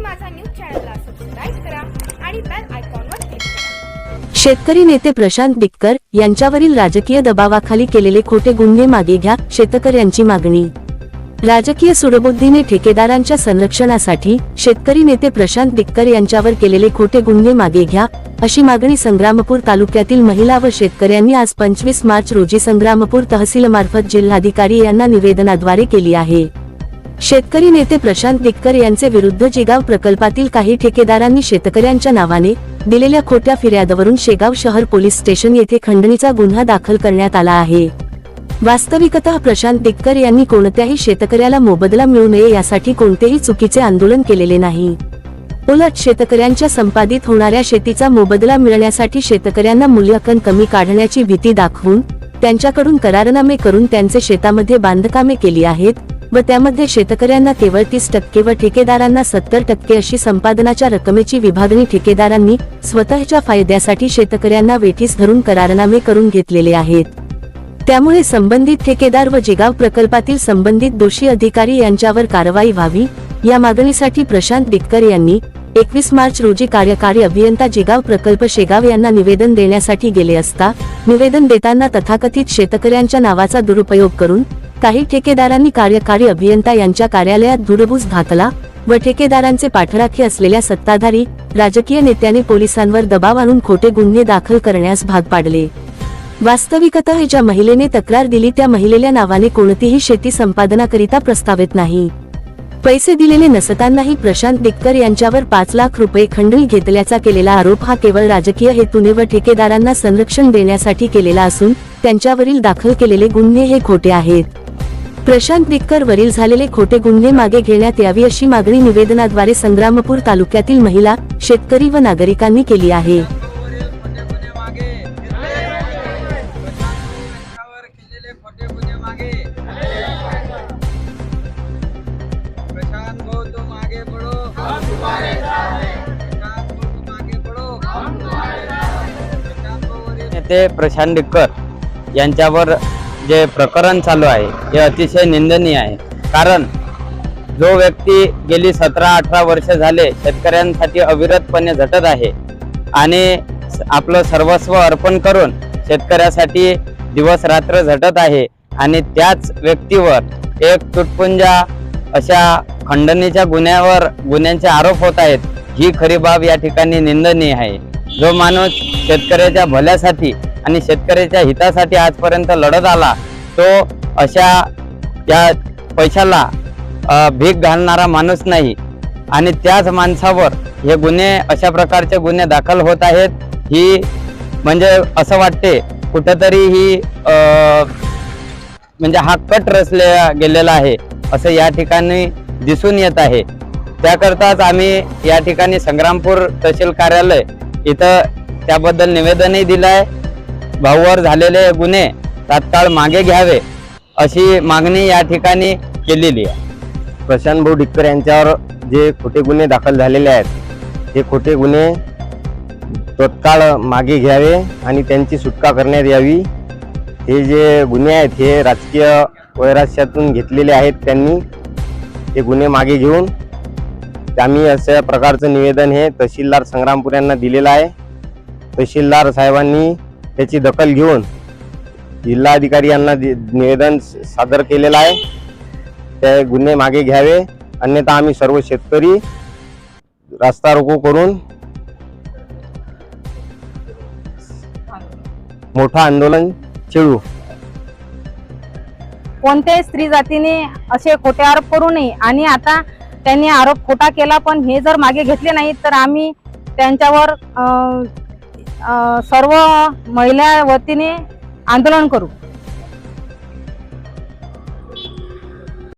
माझा न्यूज चॅनलला सबस्क्राईब करा आणि बेल आयकॉनवर क्लिक करा. शेतकरी नेते प्रशांत डिक्कर यांच्यावरील राजकीय दबावाखाली केलेले खोटे गुन्हे मागे घ्या शेतकऱ्यांची मागणी. राजकीय सुडबुद्धीने ठेकेदारांच्या संरक्षणासाठी शेतकरी नेते प्रशांत डिक्कर यांच्यावर केलेले खोटे गुन्हे मागे घ्या अशी मागणी संग्रामपूर तालुक्यातील महिला व शेतकऱ्यांनी आज पंचवीस मार्च रोजी संग्रामपूर तहसीलमार्फत जिल्हाधिकारी यांना निवेदनाद्वारे केली आहे. शेतकरी नेते प्रशांत दिक्कर यांचे विरुद्ध जिगाव प्रकल्पातील काही ठेकेदारांनी शेतकऱ्यांच्या नावाने दिलेल्या खोट्या फिर्यादवरून शेगाव शहर पोलीस स्टेशन येथे खंडणीचा गुन्हा दाखल करण्यात आला आहे. वास्तविकतः प्रशांत दिक्कर यांनी कोणत्याही शेतकऱ्याला मोबदला मिळू नये यासाठी कोणतेही चुकीचे आंदोलन केलेले नाही. उलट शेतकऱ्यांच्या संपादित होणाऱ्या शेतीचा मोबदला मिळण्यासाठी शेतकऱ्यांना मूल्यांकन कमी काढण्याची भीती दाखवून त्यांच्याकडून करारनामे करून त्यांचे शेतामध्ये बांधकामे केली आहेत व त्यामध्ये शेतकऱ्यांना केवळ तीस टक्के व ठेकेदारांना सत्तर टक्के अशी संपादनाच्या रकमेची विभागणी ठेकेदारांनी स्वतःच्या फायद्यासाठी शेतकऱ्यांना वेठीस धरून करारनामे करून घेतलेले आहेत. त्यामुळे संबंधित ठेकेदार व जिगाव प्रकल्पातील संबंधित दोषी अधिकारी यांच्यावर कारवाई व्हावी या मागणीसाठी प्रशांत डिक्कर यांनी एकवीस मार्च रोजी कार्यकारी अभियंता जिगाव प्रकल्प शेगाव यांना निवेदन देण्यासाठी गेले असता निवेदन देताना तथाकथित शेतकऱ्यांच्या नावाचा दुरुपयोग करून काही ठेकेदारांनी कार्यकारी अभियंता यांच्या कार्यालयात धुडबूस घातला व ठेकेदारांचे पाठराखी असलेल्या सत्ताधारी राजकीय नेत्याने पोलिसांवर दबाव आणून खोटे गुन्हे दाखल करण्यास भाग पाडले. वास्तविकतः ज्या महिलेने तक्रार दिली त्या महिलेल्या नावाने कोणतीही शेती संपादनाकरिता प्रस्तावित नाही. पैसे दिलेले नसतानाही प्रशांत डिक्कर यांच्यावर पाच लाख रुपये खंडणी घेतल्याचा केलेला आरोप हा केवळ राजकीय हेतूने व ठेकेदारांना संरक्षण देण्यासाठी केलेला असून त्यांच्यावरील दाखल केलेले गुन्हे हे खोटे आहेत. प्रशांत डिक्कर वरील झालेले खोटे गुन्हे मागे घेण्यात यावी अशी मागणी निवेदनाद्वारे संग्रामपूर तालुक्यातील महिला शेतकरी व नागरिकांनी केली आहे. ते प्रशांत डिक्कर यांच्यावर जे प्रकरण चालू आहे हे अतिशय निंदनीय आहे. कारण जो व्यक्ती गेली सतरा अठरा वर्ष झाले शेतकऱ्यांसाठी अविरतपणे झटत आहे आणि आपलं सर्वस्व अर्पण करून शेतकऱ्यासाठी दिवस रात्र झटत आहे आणि त्याच व्यक्तीवर एक तुटपुंजा अशा खंडणीच्या गुन्ह्यावर गुन्ह्यांचे आरोप होत आहेत ही खरी बाब या ठिकाणी निंदनीय आहे. जो माणूस शेतकऱ्याच्या भल्यासाठी आणि शेतकऱ्याच्या हितासाठी आजपर्यंत लढत आला तो अशा या पैशाला भीक घालणारा माणूस नाही. आणि त्याच माणसावर हे गुन्हे अशा प्रकारचे गुन्हे दाखल होत आहेत. ही म्हणजे असं वाटते कुठंतरी ही म्हणजे हा कट रचले गेलेला आहे असं या ठिकाणी दिसून येत आहे. त्याकरताच आम्ही या ठिकाणी संग्रामपूर तहसील कार्यालय इथं त्याबद्दल निवेदनही दिलं आहे भाऊवर झालेले गुन्हे तात्काळ मागे घ्यावे अशी मागणी या ठिकाणी केलेली आहे. प्रशांत भाऊ डिक्कर यांच्यावर जे खोटे गुन्हे दाखल झालेले आहेत ते खोटे गुन्हे तत्काळ मागे घ्यावे आणि त्यांची सुटका करण्यात यावी. हे जे गुन्हे आहेत हे राजकीय वैराश्यातून घेतलेले आहेत त्यांनी हे गुन्हे मागे घेऊन. आम्ही अशा प्रकारचं निवेदन हे तहसीलदार संग्रामपूर यांना दिलेलं आहे. तहसीलदार साहेबांनी त्याची दखल घेऊन जिल्हाधिकारी यांना निवेदन सादर केलेलं आहे. ते गुन्हे मागे घ्यावे. अन्यथा आम्ही सर्व शेतकरी रास्ता रोको करून मोठं आंदोलन छेडू कोणत्याही स्त्री जातीने असे खोटे आरोप करू नये. आणि आता त्यांनी आरोप खोटा केला पण हे जर मागे घेतले नाही तर आम्ही त्यांच्यावर अं, सर्व महिला वतीने आंदोलन करू.